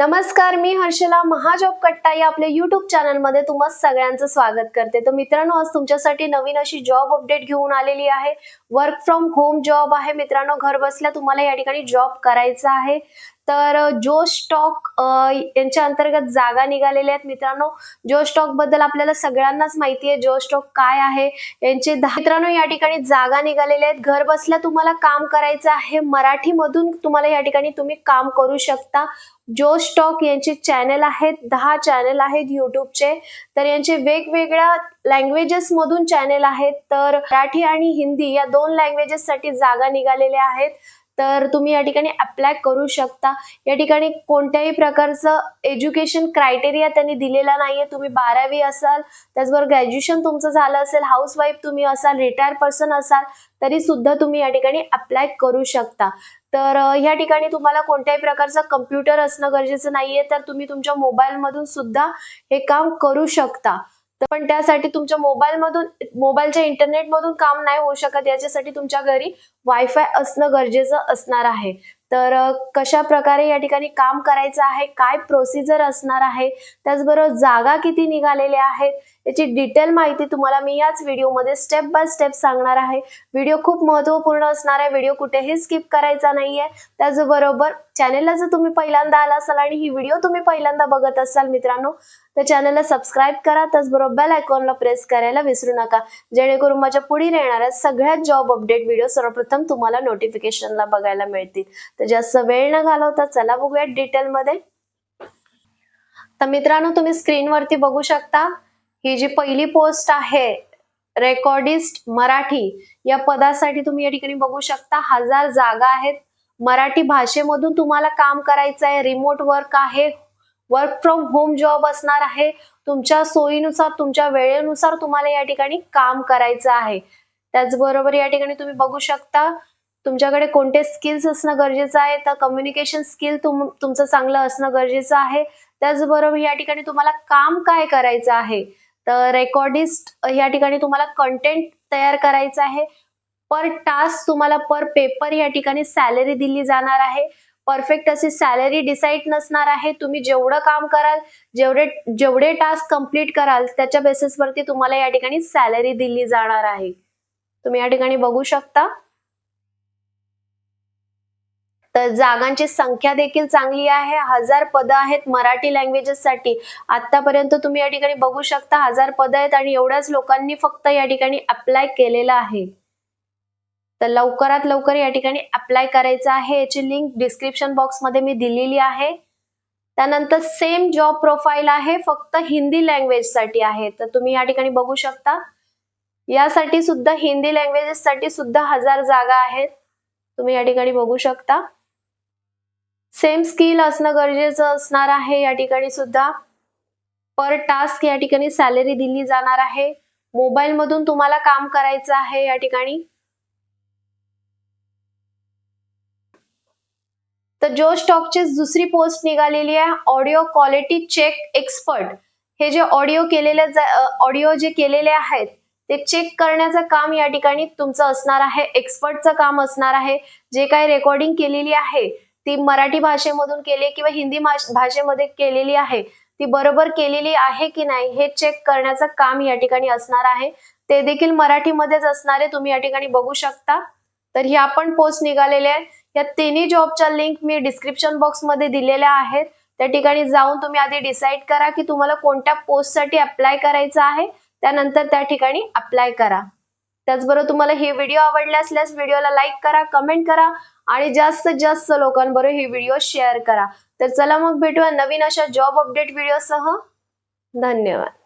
नमस्कार मी हर्षला महाजॉब कट्टा या आपल्या युट्यूब चॅनलमध्ये तुम्हा सगळ्यांचं स्वागत करते. तर मित्रांनो आज तुमच्यासाठी नवीन अशी जॉब अपडेट घेऊन आलेली आहे. वर्क फ्रॉम होम जॉब आहे. मित्रांनो घर बसल्या तुम्हाला या ठिकाणी जॉब करायचा आहे. तर जो स्टॉक यांच्या अंतर्गत जागा निघालेल्या आहेत मित्रांनो जो स्टॉकबद्दल आपल्याला सगळ्यांनाच माहिती आहे जो स्टॉक काय आहे यांचे दहा मित्रांनो या ठिकाणी जागा निघालेल्या आहेत. घर बसल्या तुम्हाला काम करायचं आहे मराठीमधून तुम्हाला या ठिकाणी तुम्ही काम करू शकता. जो स्टॉक यांचे चॅनल आहेत दहा चॅनल आहेत युट्यूबचे तर यांचे वेगवेगळ्या लँग्वेजेस मधून चॅनल आहेत. तर मराठी आणि हिंदी या दोन लँग्वेजेस साठी जागा निघालेल्या आहेत. तर तुम्ही या ठिकाणी अप्लाय करू शकता. या ठिकाणी कोणत्याही प्रकारचं एज्युकेशन क्रायटेरिया त्यांनी दिलेला नाहीये. तुम्ही बारावी असाल त्याचबरोबर ग्रॅज्युएशन तुमचं झालं असेल हाऊस वाईफ तुम्ही असाल रिटायर पर्सन असाल तरी सुद्धा तुम्ही या ठिकाणी अप्लाय करू शकता. तर ह्या ठिकाणी तुम्हाला कोणत्याही प्रकारचा कम्प्युटर असणं गरजेचं नाहीये. तर तुम्ही तुमच्या मोबाईलमधून सुद्धा हे काम करू शकता. पण त्यासाठी तुमच्या मोबाईल मधून मोबाईलच्या इंटरनेट मधून काम नाही होऊ शकत. याच्यासाठी तुमच्या घरी वायफाय असणं गरजेचं असणार आहे. तर कशा प्रकारे या ठिकाणी काम करायचं आहे? काय प्रोसिजर असणार आहे? त्याचबरोबर जागा किती निघालेल्या आहेत? याची डिटेल माहिती तुम्हाला मी याच व्हिडिओमध्ये स्टेप बाय स्टेप सांगणार आहे. व्हिडिओ खूप महत्त्वपूर्ण असणार आहे. व्हिडिओ कुठेही स्किप करायचा नाहीये. त्याचबरोबर चॅनेलला जर तुम्ही पहिल्यांदा आला असाल आणि ही व्हिडिओ तुम्ही पहिल्यांदा बघत असाल मित्रांनो तर चॅनलला सबस्क्राईब करा. त्याचबरोबर बेल आयकॉनला प्रेस करायला विसरू नका. जेणेकरून माझ्या पुढील येणाऱ्या सगळ्यात जॉब अपडेट व्हिडिओ सर्वप्रथम तुम्हाला नोटिफिकेशनला बघायला मिळतील. तर जास्त वेळ न घालवता चला बघूयात डिटेलमध्ये तर मित्रांनो तुम्ही स्क्रीनवरती बघू शकता ही जी पहिली पोस्ट आहे रेकॉर्डिस्ट मराठी या पदासाठी तुम्ही या ठिकाणी बघू शकता हजार जागा आहेत. मराठी भाषेमधून तुम्हाला काम करायचं आहे रिमोट वर्क आहे वर्क फ्रॉम होम जॉब असणार आहे. तुमच्या सोयीनुसार तुमच्या वेळेनुसार तुम्हाला या ठिकाणी काम करायचं आहे. त्याचबरोबर या ठिकाणी तुम्ही बघू शकता तुमच्याकडे कोणते स्किल्स असणं गरजेचं आहे? तर कम्युनिकेशन स्किल तुम तुमचं चांगलं असणं गरजेचं आहे. त्याचबरोबर या ठिकाणी तुम्हाला काम काय करायचं आहे? तर रेकॉर्डिस्ट या ठिकाणी तुम्हाला कंटेंट तयार करायचं आहे. पर टास्क तुम्हाला पर पेपर या ठिकाणी सॅलरी दिली जाणार आहे. परफेक्ट अशी सॅलरी डिसाईड नसणार आहे. तुम्ही जेवढं काम कराल जेवढे जेवढे टास्क कंप्लीट कराल त्याच्या बेसिसवरती तुम्हाला या ठिकाणी सॅलरी दिली जाणार आहे. तुम्ही या ठिकाणी बघू शकता. तर जागांची संख्या देखील चांगली आहे. हजार पदं आहेत मराठी लँग्वेजेससाठी आतापर्यंत तुम्ही या ठिकाणी बघू शकता हजार पदं आहेत आणि एवढ्याच लोकांनी फक्त या ठिकाणी अप्लाय केलेलं आहे. तर लवकरात लवकर या ठिकाणी अप्लाय करायचं आहे. याची लिंक डिस्क्रिप्शन बॉक्समध्ये मी दिलेली आहे. त्यानंतर सेम जॉब प्रोफाईल आहे फक्त हिंदी लँग्वेजसाठी आहे. तर तुम्ही या ठिकाणी बघू शकता. यासाठी सुद्धा हिंदी लँग्वेजेस साठी सुद्धा हजार जागा आहेत. तुम्ही या ठिकाणी बघू शकता. सेम स्किल असणं गरजेचं असणार आहे. या ठिकाणी सुद्धा पर टास्क या ठिकाणी सॅलरी दिली जाणार आहे. मोबाईल मधून तुम्हाला काम करायचं आहे या ठिकाणी. तर जो स्टॉकची दुसरी पोस्ट निघालेली आहे. ऑडिओ क्वालिटी चेक एक्सपर्ट हे जे ऑडिओ केलेले ऑडिओ जे केलेले आहेत ते चेक करण्याचं काम या ठिकाणी तुमचं असणार आहे. एक्सपर्टचं काम असणार आहे. जे काही रेकॉर्डिंग केलेली आहे ती मराठी भाषेमधून केली किंवा हिंदी भाषेमध्ये केलेली आहे ती बरोबर केलेली आहे की नाही हे चेक करण्याचं काम या ठिकाणी असणार आहे. ते देखील मराठीमध्येच असणारे तुम्ही या ठिकाणी बघू शकता. तर ह्या पण पोस्ट निघालेले आहेत. या तिन्ही जॉबच्या लिंक मी डिस्क्रिप्शन बॉक्समध्ये दिलेल्या आहेत. त्या ठिकाणी जाऊन तुम्ही आधी डिसाईड करा की तुम्हाला कोणत्या पोस्टसाठी अप्लाय करायचं आहे. त्यानंतर त्या ठिकाणी अप्लाय करा. त्याचबरोबर तुम्हाला हे व्हिडिओ आवडले असल्यास व्हिडिओला लाईक करा कमेंट करा. आणि जास्तीत जास्त लोकांबरोबर हे व्हिडिओ शेअर करा. तर चला मग भेटूया नवीन अशा जॉब अपडेट व्हिडिओसह धन्यवाद.